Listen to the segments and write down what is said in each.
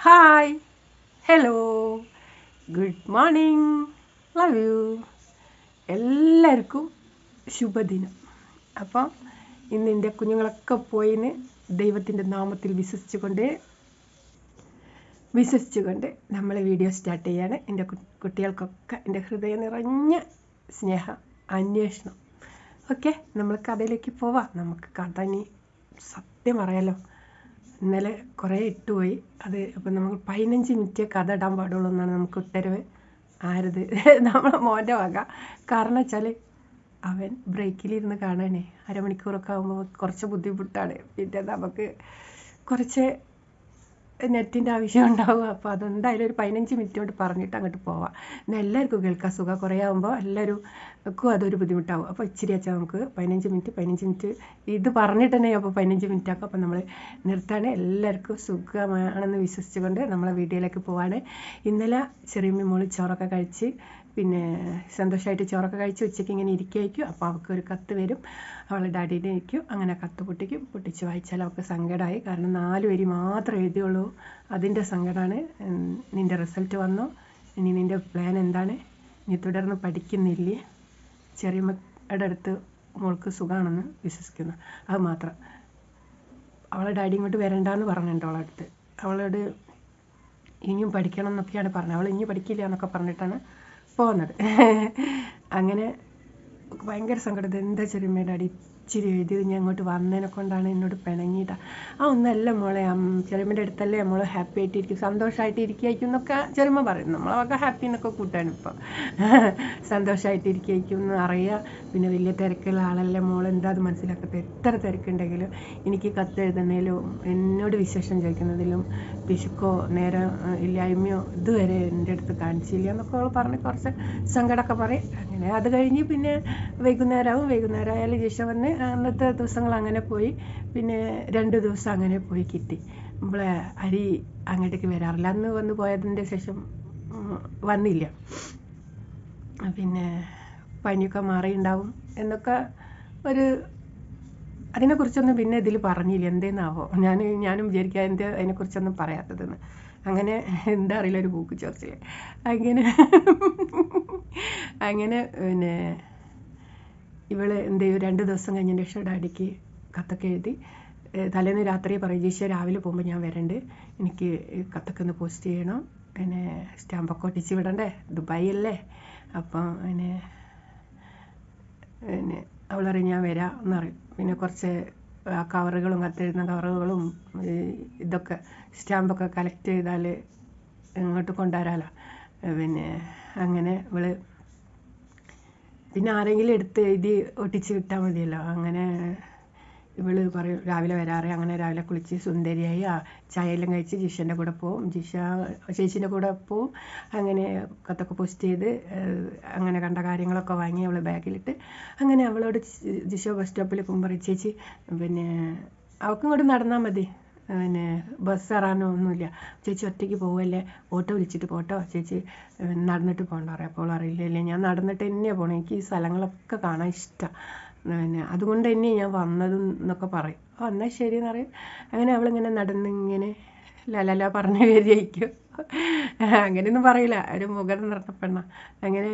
Hi hello good morning love you എല്ലാവർക്കും ശുഭദിനം. അപ്പം ഇന്ന് എന്റെ കുഞ്ഞുങ്ങളൊക്കെ പോയിന്ന് ദൈവത്തിന്റെ നാമത്തിൽ വിശ്വസിച്ചുകൊണ്ട് വിശ്വസിച്ചുകൊണ്ട് നമ്മൾ വീഡിയോ സ്റ്റാർട്ട് ചെയ്യാണ്. എന്റെ കുട്ടികൾക്കൊക്കെ എന്റെ ഹൃദയം നിറഞ്ഞ സ്നേഹം അന്വേഷണം. ഓക്കെ നമ്മൾ കഥയിലേക്ക് പോവാം. നമുക്ക് കഥ ഇനി സത്യം പറയാലോ. ഇന്നലെ കുറേ ഇട്ടുപോയി. അത് അപ്പം നമുക്ക് പതിനഞ്ച് മിനിറ്റ് കഥ ഇടാൻ പാടുള്ളൂ എന്നാണ് നമുക്ക് ഉത്തരവ്. ആരത്? നമ്മളെ മോന്റെ വക. കാരണം വെച്ചാൽ അവൻ ബ്രേക്കിലിരുന്ന് കാണാനേ അരമണിക്കൂറൊക്കെ ആകുമ്പോൾ കുറച്ച് ബുദ്ധിമുട്ടാണ്. പിന്നെ നമുക്ക് കുറച്ച് നെറ്റിന്റെ ആവശ്യം ഉണ്ടാവും അപ്പോൾ അതെന്തായാലും ഒരു പതിനഞ്ച് മിനിറ്റ് കൊണ്ട് പറഞ്ഞിട്ട് അങ്ങോട്ട് പോവാം. എന്നാൽ എല്ലാവർക്കും കേൾക്കാം. സുഖം കുറേ ആകുമ്പോൾ എല്ലാവർക്കും അതൊരു ബുദ്ധിമുട്ടാവും. അപ്പോൾ ഇച്ചിരി വെച്ചാൽ നമുക്ക് പതിനഞ്ച് മിനിറ്റ് പതിനഞ്ച് മിനിറ്റ് ഇത് പറഞ്ഞിട്ട് തന്നെ അപ്പോൾ പതിനഞ്ച് മിനിറ്റ് ആക്കും. അപ്പോൾ നമ്മൾ നിർത്താണ്. എല്ലാവർക്കും സുഖമാണെന്ന് വിശ്വസിച്ചുകൊണ്ട് നമ്മളെ വീഡിയോയിലേക്ക് പോവാണ്. ഇന്നലെ ചെറിയ മോൾ ചോറൊക്കെ കഴിച്ച് പിന്നെ സന്തോഷമായിട്ട് ചോറൊക്കെ കഴിച്ച് ഉച്ചയ്ക്ക് ഇങ്ങനെ ഇരിക്കുമായിരിക്കും അപ്പോൾ അവൾക്ക് ഒരു കത്ത് വരും. അവളുടെ ഡാഡീനെ ഇരിക്കും. അങ്ങനെ കത്ത് പൊട്ടിക്കും. പൊട്ടിച്ച് വായിച്ചാൽ അവൾക്ക് സങ്കടമായി കാരണം നാല് വരി മാത്രം എഴുതിയുള്ളൂ. അതിന്റെ സങ്കടമാണ് നിന്റെ റിസൾട്ട് വന്നോ. ഇനി നിന്റെ പ്ലാൻ എന്താണ്? ഇനി തുടർന്ന് പഠിക്കുന്നില്ലേ? ചെറിയമ്മയുടെ അടുത്ത് മോൾക്ക് സുഖമാണെന്ന് വിശ്വസിക്കുന്നു. അത് മാത്രം. അവളെ ഡാഡി ഇങ്ങോട്ട് വരണ്ടെന്ന് പറഞ്ഞിട്ടുണ്ട് അവളടുത്ത് അവളോട് ഇനിയും പഠിക്കണം എന്നൊക്കെയാണ് പറഞ്ഞത്. അവൾ ഇനി പഠിക്കില്ല എന്നൊക്കെ പറഞ്ഞിട്ടാണ് പോകുന്നത് അങ്ങനെ ഭയങ്കര സങ്കടം. എന്താ ചെറിയമ്മയുടെ ഡാഡി ഇച്ചിരി എഴുതിയത് ഞാൻ അങ്ങോട്ട് വന്നതിനെ കൊണ്ടാണ് എന്നോട് പിണങ്ങിയിട്ട് ആ ഒന്നല്ല മോളെ ചെറുമ്മന്റെ അടുത്തല്ലേ നമ്മൾ ഹാപ്പി ആയിട്ടിരിക്കും സന്തോഷമായിട്ട് ഇരിക്കുകയായിരിക്കും എന്നൊക്കെ ചെറുമ്മ പറയും നമ്മളൊക്കെ ഹാപ്പി എന്നൊക്കെ കൂട്ടാണ് ഇപ്പം. സന്തോഷമായിട്ട് ഇരിക്കുകയായിരിക്കും എന്ന് അറിയാം. പിന്നെ വലിയ തിരക്കുള്ള ആളല്ലേ മോൾ എന്താ അത് മനസ്സിലാക്കത്തെ എത്ര തിരക്കുണ്ടെങ്കിലും എനിക്ക് കത്ത് എഴുതുന്നതിലും എന്നോട് വിശേഷം ചോദിക്കുന്നതിലും പിശുക്കോ നേരം ഇല്ലായ്മയോ ഇതുവരെ എന്റെ അടുത്ത് കാണിച്ചില്ല എന്നൊക്കെ അവൾ പറഞ്ഞ് കുറച്ച് സങ്കടമൊക്കെ പറയും. അങ്ങനെ അത് കഴിഞ്ഞ് പിന്നെ വൈകുന്നേരമാവും വൈകുന്നേരം ആയാലും ജിഷ വന്ന് അന്നത്തെ ദിവസങ്ങൾ അങ്ങനെ പോയി. പിന്നെ രണ്ട് ദിവസം അങ്ങനെ പോയി കിട്ടി. നമ്മളെ അരി അങ്ങോട്ടേക്ക് വരാറില്ല. അന്ന് വന്ന് പോയതിന്റെ ശേഷം വന്നില്ല. പിന്നെ പനിയൊക്കെ മാറിയുണ്ടാവും എന്നൊക്കെ ഒരു അതിനെക്കുറിച്ചൊന്നും പിന്നെ ഇതിൽ പറഞ്ഞില്ല. എന്തേന്നാവോ? ഞാൻ ഞാനും വിചാരിക്കുക എന്ത് അതിനെക്കുറിച്ചൊന്നും പറയാത്തതെന്ന്. അങ്ങനെ എന്താ അറിയില്ല ഒരു ബൂക്ക് ചോർച്ചയെ അങ്ങനെ അങ്ങനെ പിന്നെ ഇവൾ എന്ത് ചെയ്യും? രണ്ട് ദിവസം കഴിഞ്ഞ ശേഷം ഡാഡിക്ക് കത്തൊക്കെ എഴുതി തലേന്ന് രാത്രി പറയും ജീശ രാവിലെ പോകുമ്പോൾ ഞാൻ വരണ്ട്. എനിക്ക് കത്തൊക്കെ ഒന്ന് പോസ്റ്റ് ചെയ്യണം. പിന്നെ സ്റ്റാമ്പൊക്കെ ഒട്ടിച്ച് വിടണ്ടേ? ദുബായ് അല്ലേ? അപ്പം പിന്നെ പിന്നെ അവൾ പറയും ഞാൻ വരാം എന്ന് പറയും. പിന്നെ കുറച്ച് ആ കവറുകളും കത്തെഴുതുന്ന കവറുകളും ഇതൊക്കെ സ്റ്റാമ്പൊക്കെ കളക്ട് ചെയ്താൽ ഇങ്ങോട്ട് കൊണ്ടുവരാലോ. പിന്നെ അങ്ങനെ ഇവൾ പിന്നെ ആരെങ്കിലും എടുത്ത് എഴുതി ഒട്ടിച്ച് വിട്ടാൽ മതിയല്ലോ. അങ്ങനെ ഇവൾ പറയും രാവിലെ വരാറ്. അങ്ങനെ രാവിലെ കുളിച്ച് സുന്ദരിയായി ആ ചായയെല്ലാം കഴിച്ച് ജിഷന്റെ കൂടെ പോവും. ജിഷ ചേച്ചീന്റെ കൂടെ പോവും. അങ്ങനെ കത്തൊക്കെ പോസ്റ്റ് ചെയ്ത് അങ്ങനെ കണ്ട കാര്യങ്ങളൊക്കെ വാങ്ങി അവളെ ബാഗിലിട്ട്. അങ്ങനെ അവളോട് ജിഷ ബസ് സ്റ്റോപ്പിൽ പോകുമ്പോൾ പറയും ചേച്ചി പിന്നെ അവൾക്കും കൂടെ നടന്നാൽ മതി. പിന്നെ ബസ് കയറാനോ ഒന്നുമില്ല ചേച്ചി ഒറ്റയ്ക്ക് പോവല്ലേ? ഓട്ടോ വിളിച്ചിട്ട് പോട്ടോ? ചേച്ചി നടന്നിട്ട് പോകണ്ട പറയാം. അപ്പോൾ അറിയില്ലല്ലേ? ഞാൻ നടന്നിട്ട് തന്നെയാണ് പോകണം എനിക്ക് ഈ സ്ഥലങ്ങളൊക്കെ കാണാൻ ഇഷ്ടമാണ് പിന്നെ അതുകൊണ്ട് തന്നെ ഞാൻ വന്നതും എന്നൊക്കെ പറയും. അപ്പോൾ എന്നാൽ ശരി എന്ന് പറയും. അങ്ങനെ അവളിങ്ങനെ നടന്നിങ്ങനെ ലലല പറഞ്ഞ് വരികയായിരിക്കും. അങ്ങനെയൊന്നും പറയില്ല. ഒരു മുഖം നിറഞ്ഞ പെണ്ണ. അങ്ങനെ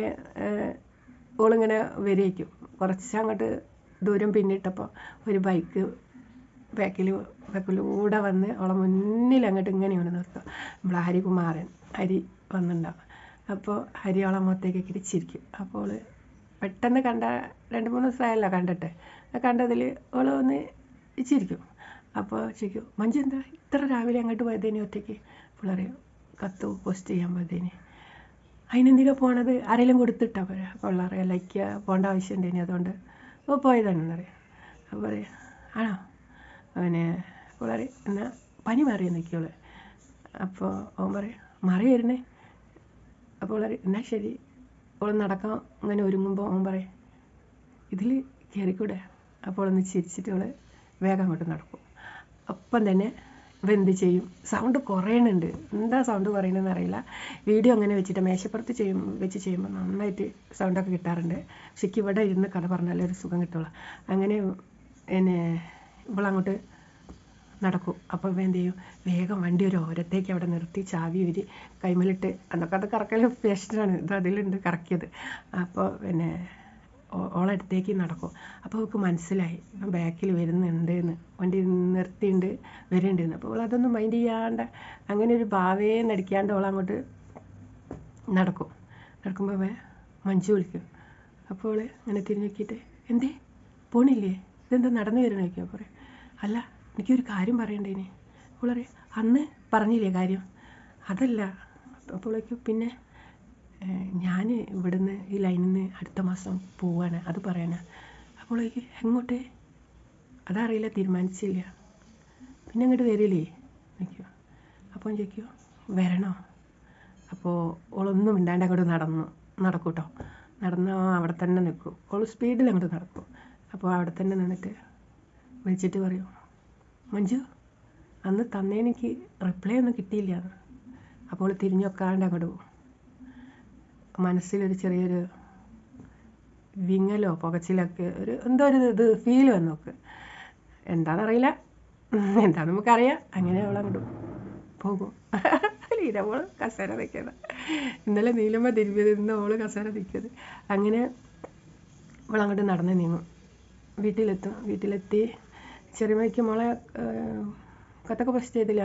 ഓളിങ്ങനെ വരികയായിരിക്കും. കുറച്ച് അങ്ങോട്ട് ദൂരം പിന്നിട്ടപ്പോൾ ഒരു ബൈക്ക് ബാക്കിൽ ബാക്കിലൂടെ വന്ന് അവളെ മുന്നിൽ അങ്ങോട്ട് ഇങ്ങനെ ഇങ്ങനെ നിർത്തുക. നമ്മൾ ഹരികുമാരൻ ഹരി വന്നിട്ടുണ്ടാവും അപ്പോൾ ഹരി അവളെ മുഖത്തേക്ക് കിടിച്ചിരിക്കും അപ്പോൾ പെട്ടെന്ന് കണ്ട രണ്ട് മൂന്ന് ദിവസമായല്ലോ കണ്ടിട്ട്. കണ്ടതിൽ അവൾ ഒന്ന് ഇച്ചിരിക്കും. അപ്പോൾ ചോദിക്കും മഞ്ജു എന്താ? ഇത്ര രാവിലെ അങ്ങോട്ട് പോയതേനി ഒറ്റയ്ക്ക്? പിള്ളേർ കത്ത് പോസ്റ്റ് ചെയ്യാൻ പോയതേനി. അതിനെന്തിനാ പോണത്? ആരെങ്കിലും കൊടുത്തിട്ടാ പോരാ? പിള്ളേരെ ലൈക്ക് പോകേണ്ട ആവശ്യം ഉണ്ടേനി അതുകൊണ്ട്. അപ്പോൾ പോയതാണെന്നറിയാം അപ്പോൾ പറയാം ആണോ? അവന് വളരെ എന്നാൽ പനി മാറി നിൽക്കുകയുള്ളു അപ്പോൾ അവൻ പറയും മാറി വരുന്നേ. അപ്പോൾ പറയും എന്നാൽ ശരി. അവൾ നടക്കാൻ അങ്ങനെ ഒരുങ്ങുമ്പോൾ അവൻ പറയും ഇതിൽ കയറിക്കൂടെ അപ്പോൾ ഒന്ന് ചിരിച്ചിട്ട് അവൾ വേഗം അങ്ങോട്ട് നടക്കും. അപ്പം തന്നെ എന്ത് ചെയ്യും? സൗണ്ട് കുറയണുണ്ട്. എന്താ സൗണ്ട് കുറയണമെന്ന് അറിയില്ല. വീഡിയോ അങ്ങനെ വെച്ചിട്ട് മേശപ്പുറത്ത് ചെയ്യും വെച്ച് ചെയ്യുമ്പോൾ നന്നായിട്ട് സൗണ്ടൊക്കെ കിട്ടാറുണ്ട്. പക്ഷേ ഇവിടെ ഇരുന്ന് കഥ പറഞ്ഞാലേ ഒരു സുഖം കിട്ടുള്ളൂ. അങ്ങനെ പിന്നെ ഇവളങ്ങോട്ട് നടക്കും. അപ്പോൾ ഇവ എന്ത് ചെയ്യും? വേഗം വണ്ടി ഒരു ഓരത്തേക്ക് അവിടെ നിർത്തി ചാവി ഒരു കൈമലിട്ട് അന്നൊക്കെ അത് കറക്കൽ പേഷ്യന്റാണ് ഇത് അതിലുണ്ട് കറക്കിയത്. അപ്പോൾ പിന്നെ ഓളടുത്തേക്ക് നടക്കും. അപ്പോൾ അവൾക്ക് മനസ്സിലായി. ബാക്കിൽ വരുന്നുണ്ട് എന്ന് വണ്ടി നിർത്തിയിട്ടുണ്ട് വരുന്നുണ്ട് അപ്പോൾ അതൊന്നും മൈൻഡ് ചെയ്യാണ്ട് അങ്ങനെ ഒരു ഭാവേ നടിക്കാണ്ട് അങ്ങോട്ട് നടക്കും. നടക്കുമ്പോൾ അവൻ മഞ്ജു വിളിക്കും. അപ്പോൾ അവൾ ഇങ്ങനെ തിരിഞ്ഞ് നോക്കിയിട്ട് എന്തേ? പോണില്ലേ? ഇതെന്താ നടന്നു വരണ ചോദിക്കുക പറയും. അല്ല എനിക്കൊരു കാര്യം പറയണ്ടേന്. പറയും അന്ന് പറഞ്ഞില്ലേ കാര്യം? അതല്ല അപ്പോഴേക്ക് പിന്നെ ഞാൻ ഇവിടുന്ന് ഈ ലൈനിൽ നിന്ന് അടുത്ത മാസം പോവാണ് അത് പറയാനാ. അപ്പോഴേക്ക് എങ്ങോട്ട്? അതറിയില്ല തീരുമാനിച്ചില്ല. പിന്നെ അങ്ങോട്ട് വരില്ലേ? നിൽക്കുക അപ്പോൾ ചോദിക്കുമോ വരണോ? അപ്പോൾ ഓളൊന്നും ഇണ്ടാണ്ട് അങ്ങോട്ട് നടന്നു നടക്കൂട്ടോ. കേട്ടോ നടന്ന് അവിടെ തന്നെ നിൽക്കും. ഓൾ സ്പീഡിൽ അങ്ങോട്ട് നടക്കും. അപ്പോൾ അവിടെ തന്നെ നിന്നിട്ട് വിളിച്ചിട്ട് പറയും. മഞ്ജു അന്ന് തന്നേനെനിക്ക് റിപ്ലൈ ഒന്നും കിട്ടിയില്ല. അപ്പോൾ തിരിഞ്ഞൊക്കാണ്ട് അങ്ങോട്ട് പോകും മനസ്സിലൊരു ചെറിയൊരു വിങ്ങലോ പുകച്ചിലൊക്കെ ഒരു എന്തോ ഒരു ഇത് ഫീൽ വന്നു നോക്ക് എന്താണെന്നറിയില്ല. എന്താണെന്ന് നമുക്കറിയാം. അങ്ങനെ അവൾ അങ്ങോട്ട് പോകും. ലീനമോൾ കസേര നിൽക്കുന്നത് ഇന്നലെ നീലമ്മ തിരുമ്പിയത് ഇന്ന് അവൾ കസേര നിൽക്കുന്നത്. അങ്ങനെ അവൾ അങ്ങോട്ട് നടന്ന് നീങ്ങും. വീട്ടിലെത്തും. വീട്ടിലെത്തി ചെറിയമ്മയ്ക്ക് മോളെ കത്തൊക്കെ പോസ്റ്റ് ചെയ്തില്ല.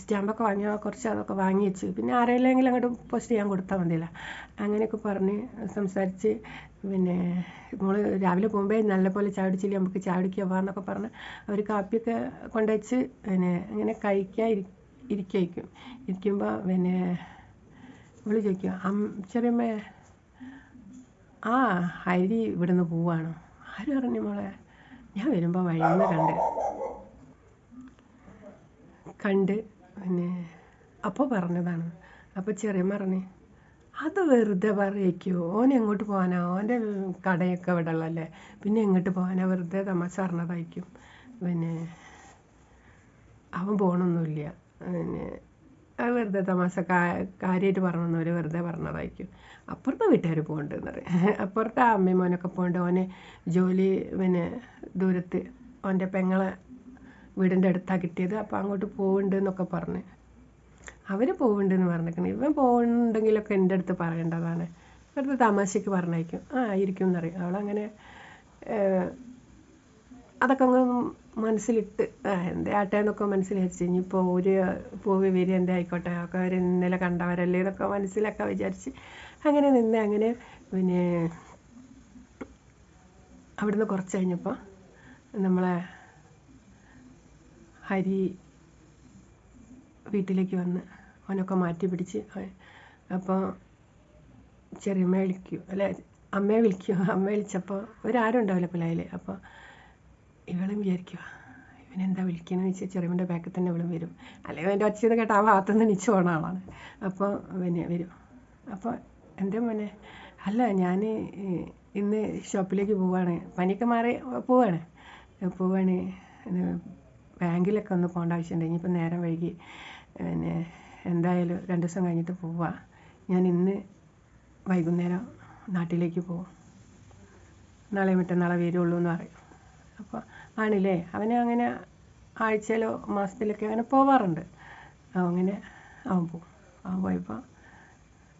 സ്റ്റാമ്പൊക്കെ വാങ്ങിയ കുറച്ച് അതൊക്കെ വാങ്ങി വെച്ച്. പിന്നെ ആരെങ്കിലും അങ്ങോട്ട് പോസ്റ്റ് ചെയ്യാൻ കൊടുത്താൽ മതിയില്ല. അങ്ങനെയൊക്കെ പറഞ്ഞ് സംസാരിച്ച് പിന്നെ മോൾ രാവിലെ പോകുമ്പോൾ നല്ലപോലെ പോലെ കുടിച്ചില്ല നമുക്ക് ചായ കുടിക്കുക വാന്നൊക്കെ പറഞ്ഞ് അവർ കാപ്പിയൊക്കെ കൊണ്ടുവച്ച് പിന്നെ ഇങ്ങനെ കഴിക്കാൻ ഇരി ഇരിക്കും ഇരിക്കുമ്പോൾ പിന്നെ ഇവൾ ചോദിക്കും അം ചെറിയമ്മേ ആ ഹരി ഇവിടുന്ന് പോവാണോ. ആര് പറഞ്ഞു മോളെ? ഞാൻ വരുമ്പോൾ വഴിയിൽ നിന്ന് കണ്ട്. കണ്ട്. പിന്നെ അപ്പോൾ പറഞ്ഞതാണ്. അപ്പോൾ ചെറിയ പറഞ്ഞു അത് വെറുതെ പറയിക്കോ. ഓൻ എങ്ങോട്ട് പോകാനാ ഓന്റെ കടയൊക്കെ ഇവിടെ ഉള്ളല്ലേ പിന്നെ എങ്ങോട്ട് പോകാനാ വെറുതെ തമാശ പറഞ്ഞതായിരിക്കും. പിന്നെ അവൻ പോകണമൊന്നുമില്ല പിന്നെ അത് വെറുതെ തമാശ കാര്യമായിട്ട് പറഞ്ഞവർ വെറുതെ പറഞ്ഞതായിരിക്കും. അപ്പുറത്തെ വീട്ടുകാർ പോകണ്ടെന്ന് പറയും. അപ്പുറത്തെ അമ്മയും മോനൊക്കെ പോകണ്ട ഓനെ ജോലി പിന്നെ ദൂരത്ത് ഓന്റെ പെങ്ങളെ വീടിന്റെ അടുത്താണ് കിട്ടിയത്. അപ്പോൾ അങ്ങോട്ട് പോകുന്നുണ്ട് എന്നൊക്കെ പറഞ്ഞ്. അവർ പോകുന്നുണ്ടെന്ന് പറഞ്ഞേക്കണേ. ഇവൻ പോകുന്നുണ്ടെങ്കിലൊക്കെ എന്റെ അടുത്ത് പറയേണ്ടതാണ്. വെറുതെ തമാശയ്ക്ക് പറഞ്ഞേക്കും ആ ആയിരിക്കും എന്നറിയും. അവളങ്ങനെ അതൊക്കെ അങ്ങ് മനസ്സിലിട്ട് എന്റെ എന്തേ ആട്ടെ മനസ്സിൽ വെച്ച് ഇനിയിപ്പോൾ ഒരു പോവി എന്റെ ആയിക്കോട്ടെ ഒക്കെ അവർ ഇന്നലെ കണ്ടവരല്ലേ എന്നൊക്കെ മനസ്സിലൊക്കെ വിചാരിച്ച് അങ്ങനെ നിന്ന് അങ്ങനെ പിന്നെ അവിടുന്ന് കുറച്ച് കഴിഞ്ഞപ്പോൾ നമ്മളെ ഹരി വീട്ടിലേക്ക് വന്ന് അവനൊക്കെ മാറ്റി പിടിച്ച് അപ്പോൾ ചെറിയമ്മ വിളിക്കും അല്ലെ? അമ്മയെ വിളിക്കും അമ്മ വിളിച്ചപ്പോൾ ഒരാരും ഉണ്ടാവില്ല പിള്ളേർ അപ്പോൾ ഇവളും വിചാരിക്കുക ഇവനെന്താ വിളിക്കണമെന്ന് വെച്ചാൽ ചെറിയമ്മന്റെ ബാക്കിൽ തന്നെ ഇവളും വരും. അല്ലെങ്കിൽ എന്റെ ഒച്ചയെന്ന് കേട്ടാ ആ ഭാഗത്തുനിന്ന് നിച്ച് പോണ ആളാണ്. അപ്പോൾ പിന്നെ വരും. അപ്പോൾ എന്റെ മോനെ? അല്ല ഞാൻ ഇന്ന് ഷോപ്പിലേക്ക് പോവാണ്. പനിയൊക്കെ മാറി പോവാണ്. പോവാണ്. ബാങ്കിലൊക്കെ ഒന്ന് പോകേണ്ട ആവശ്യമുണ്ട്. ഇനിയിപ്പോൾ നേരം വൈകി പിന്നെ എന്തായാലും രണ്ട് ദിവസം കഴിഞ്ഞിട്ട് പോവാ. ഞാൻ ഇന്ന് വൈകുന്നേരം നാട്ടിലേക്ക് പോകും നാളെ മറ്റന്നാളെ വരുള്ളൂ എന്ന് പറയും. അപ്പോൾ ആണില്ലേ? അവന് അങ്ങനെ ആഴ്ചയിലോ മാസത്തിലൊക്കെ അങ്ങനെ പോവാറുണ്ട്. അങ്ങനെ അവൻ പോകും അവൻ പോയപ്പോൾ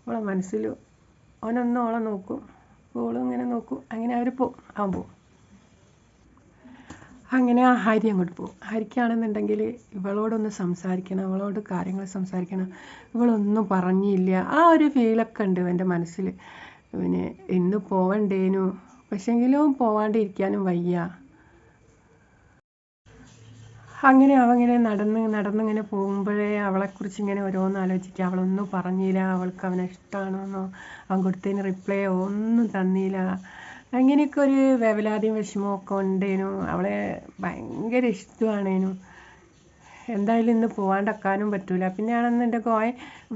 അവളെ മനസ്സിൽ അവനൊന്നും അവളെ നോക്കും. ഓളും ഇങ്ങനെ നോക്കും. അങ്ങനെ അവർ പോകും അവൻ പോകും അങ്ങനെ ആ ഹരി അങ്ങോട്ട് പോകും ഹരിക്കാണെന്നുണ്ടെങ്കിൽ ഇവളോടൊന്ന് സംസാരിക്കണം. അവളോട് കാര്യങ്ങൾ സംസാരിക്കണം. ഇവളൊന്നും പറഞ്ഞില്ല. ആ ഒരു ഫീലൊക്കെ ഉണ്ട് എന്റെ മനസ്സിൽ. പിന്നെ ഇന്ന് പോവണ്ടേനു. പക്ഷെങ്കിലും പോവാണ്ടിരിക്കാനും വയ്യ. അങ്ങനെ അവങ്ങനെ നടന്ന് നടന്നിങ്ങനെ പോകുമ്പോഴേ അവളെക്കുറിച്ച് ഇങ്ങനെ ഓരോന്ന് ആലോചിക്കുക. അവളൊന്നും പറഞ്ഞില്ല. അവൾക്ക് അവനെ ഇഷ്ടമാണോന്നോ അവൻ കൊടുത്തതിന് റിപ്ലൈ ഒന്നും തന്നില്ല. അങ്ങനെയൊക്കെ ഒരു വേവലാതിയും വിഷമമൊക്കെ ഉണ്ടേനു. അവളെ ഭയങ്കര ഇഷ്ടമാണേനു. എന്തായാലും ഇന്ന് പോവാണ്ടക്കാനും പറ്റൂല. പിന്നെ ആണെന്നുണ്ടെങ്കിൽ കോയ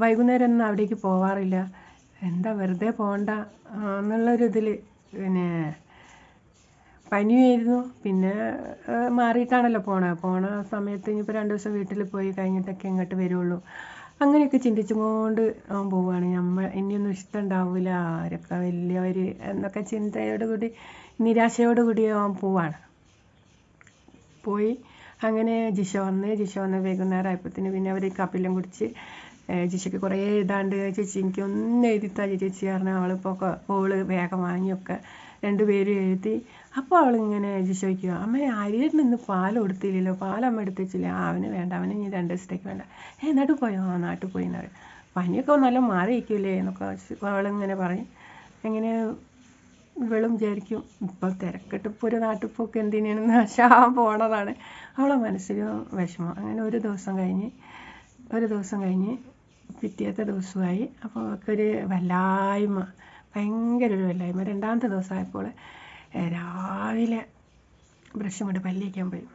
വൈകുന്നേരം ഒന്നും അവിടേക്ക് പോവാറില്ല. എന്താ വെറുതെ പോകണ്ട എന്നുള്ളൊരു ഇതിൽ പിന്നെ പനിയായിരുന്നു. പിന്നെ മാറിയിട്ടാണല്ലോ പോണത് പോണ സമയത്ത് ഇനിയിപ്പോൾ രണ്ട് ദിവസം വീട്ടിൽ പോയി കഴിഞ്ഞിട്ടൊക്കെ ഇങ്ങോട്ട് വരുള്ളൂ. അങ്ങനെയൊക്കെ ചിന്തിച്ചുകൊണ്ട് അവൻ പോവുകയാണ് നമ്മൾ ഇനിയൊന്നും ഇഷ്ടമുണ്ടാവില്ല ആരൊക്കെ വലിയവർ എന്നൊക്കെ ചിന്തയോടുകൂടി നിരാശയോട് കൂടി അവൻ പോവാണ്. പോയി അങ്ങനെ ജിഷ വന്ന് ജിഷ വന്ന് വൈകുന്നേരം പിന്നെ അവർ കപ്പിലും കുടിച്ച് ജിഷയ്ക്ക് കുറേ എഴുതാണ്ട്. ചേച്ചി എനിക്ക് ഒന്ന് എഴുതിത്താ ചേച്ചി പറഞ്ഞാൽ അവളിപ്പോൾ ഓൾ വേഗം വാങ്ങിയൊക്കെ രണ്ടുപേരും എഴുതി അപ്പോൾ അവളിങ്ങനെ ചോദിക്കുക അമ്മ അരിയറിന് ഇന്ന് പാൽ കൊടുത്തില്ലല്ലോ പാൽ അമ്മ എടുത്ത് വെച്ചില്ല അവന് വേണ്ട അവന് ഇനി രണ്ട് ദിവസത്തേക്ക് വേണ്ട. ഏ നാട്ടിൽ പോയോ? ആ നാട്ടിൽ പോയി എന്ന് പനിയൊക്കെ നല്ല മാറിയിരിക്കൂലേ എന്നൊക്കെ അവളിങ്ങനെ പറയും. എങ്ങനെ ഇവളും വിചാരിക്കും ഇപ്പം തിരക്കിട്ട് ഇപ്പോൾ ഒരു നാട്ടിൽ പോക്ക് എന്തിനാണ് നാശാൻ പോണതാണ്. അവളെ മനസ്സിൽ വിഷമം. അങ്ങനെ ഒരു ദിവസം കഴിഞ്ഞ് ഒരു ദിവസം കഴിഞ്ഞ് പിറ്റേത്തെ ദിവസമായി. അപ്പോൾ അവൾക്കൊരു വല്ലായ്മ ഭയങ്കര ഒരു വല്ലായ്മ. രണ്ടാമത്തെ ദിവസമായപ്പോൾ രാവിലെ ബ്രഷും കൊണ്ട് പല്ലിക്കാൻ പോയി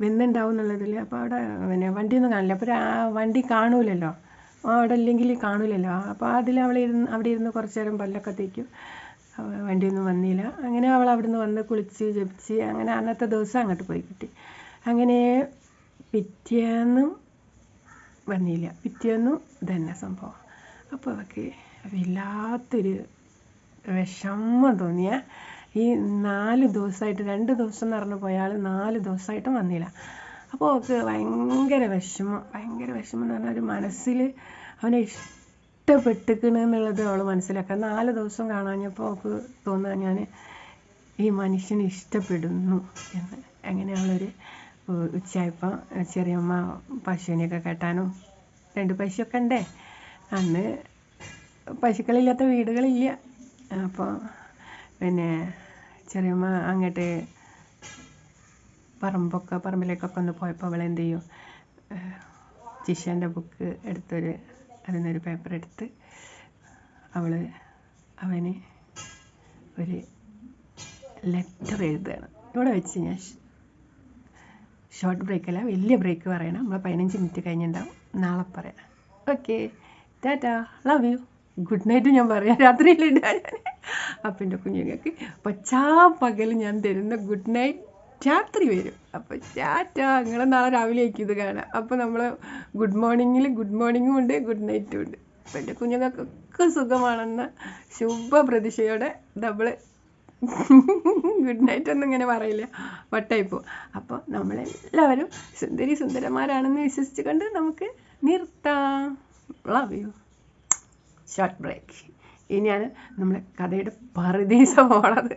വെന്തുണ്ടാവും എന്നുള്ളതിൽ അപ്പോൾ അവിടെ പിന്നെ വണ്ടിയൊന്നും കാണില്ല. അപ്പോൾ ആ വണ്ടി കാണൂലല്ലോ. അവിടെ ഇല്ലെങ്കിൽ കാണൂലല്ലോ. അപ്പോൾ അതിൽ അവൾ ഇരുന്ന് അവിടെ ഇരുന്ന് കുറച്ച് നേരം പല്ലൊക്കെ തേക്കും. വണ്ടിയൊന്നും വന്നില്ല. അങ്ങനെ അവൾ അവിടുന്ന് വന്ന് കുളിച്ച് ജപിച്ച് അങ്ങനെ അന്നത്തെ ദിവസം അങ്ങോട്ട് പോയി കിട്ടി. അങ്ങനെ പിറ്റേന്നും വന്നില്ല. പിറ്റേന്നും ഇതന്നെ സംഭവം. അപ്പോൾ അവൾക്ക് വല്ലാത്തൊരു വിഷമം തോന്നിയ ഈ നാല് ദിവസമായിട്ട് രണ്ട് ദിവസം എന്ന് പറഞ്ഞു പോയാൽ നാല് ദിവസമായിട്ടും വന്നില്ല. അപ്പോൾ അവൾക്ക് ഭയങ്കര വിഷമം ഭയങ്കര വിഷമം എന്ന് പറഞ്ഞാൽ ഒരു മനസ്സിൽ അവനെ ഇഷ്ടപ്പെട്ടിക്കണ് എന്നുള്ളത് അവൾ മനസ്സിലാക്കുക. നാല് ദിവസം കാണാഞ്ഞപ്പോൾ അവൾക്ക് തോന്നുക ഞാൻ ഈ മനുഷ്യനെ ഇഷ്ടപ്പെടുന്നു എന്ന്. അങ്ങനെ അവളൊരു ഉച്ചയായപ്പോൾ ചെറിയമ്മ പശുവിനെയൊക്കെ കെട്ടാനും രണ്ട് പശുവൊക്കെ ഉണ്ടേ. അന്ന് പശുക്കളില്ലാത്ത വീടുകളില്ല. അപ്പോൾ പിന്നെ ചെറിയമ്മ അങ്ങോട്ട് പറമ്പൊക്കെ പറമ്പിലേക്കൊക്കെ ഒന്ന് പോയപ്പോൾ അവൾ എന്ത് ചെയ്യും? ജിഷേന്റെ ബുക്ക് എടുത്തൊരു അതിൽ നിന്നൊരു പേപ്പർ എടുത്ത് അവൾ അവന് ഒരു ലെറ്റർ എഴുതുകയാണ്. ഇവിടെ വെച്ച് ഞാൻ ഷോർട്ട് ബ്രേക്ക് അല്ല വലിയ ബ്രേക്ക് പറയണം. നമ്മൾ പതിനഞ്ച് മിനിറ്റ് കഴിഞ്ഞിട്ടുണ്ടാവും. നാളെ പറയാം. Okay tata love you good night ഞാൻ പറയാം. രാത്രിയിൽ ഇടാൻ അപ്പം എന്റെ കുഞ്ഞുങ്ങൾക്ക് പച്ചാ പകൽ ഞാൻ തരുന്ന ഗുഡ് നൈറ്റ് രാത്രി വരും. അപ്പം ചാറ്റ നിങ്ങൾ നാളെ രാവിലെ ആയിരിക്കും ഇത് കാണാം അപ്പോൾ നമ്മൾ ഗുഡ് മോർണിംഗിൽ ഗുഡ് മോർണിംഗും ഉണ്ട് ഗുഡ് നൈറ്റും ഉണ്ട്. അപ്പം എന്റെ കുഞ്ഞുങ്ങൾക്കൊക്കെ സുഖമാണെന്ന ശുഭ പ്രതീക്ഷയോടെ നമ്മൾ ഗുഡ് നൈറ്റ് ഒന്നും ഇങ്ങനെ പറയില്ല. വട്ടായിപ്പോ അപ്പോൾ നമ്മളെല്ലാവരും സുന്ദരി സുന്ദരന്മാരാണെന്ന് വിശ്വസിച്ചുകൊണ്ട് നമുക്ക് നിർത്താം. ലവ് യു ഷോർട്ട് ബ്രേക്ക് ഇനിയാണ് നമ്മുടെ കഥയുടെ പറുദീസ പോണത്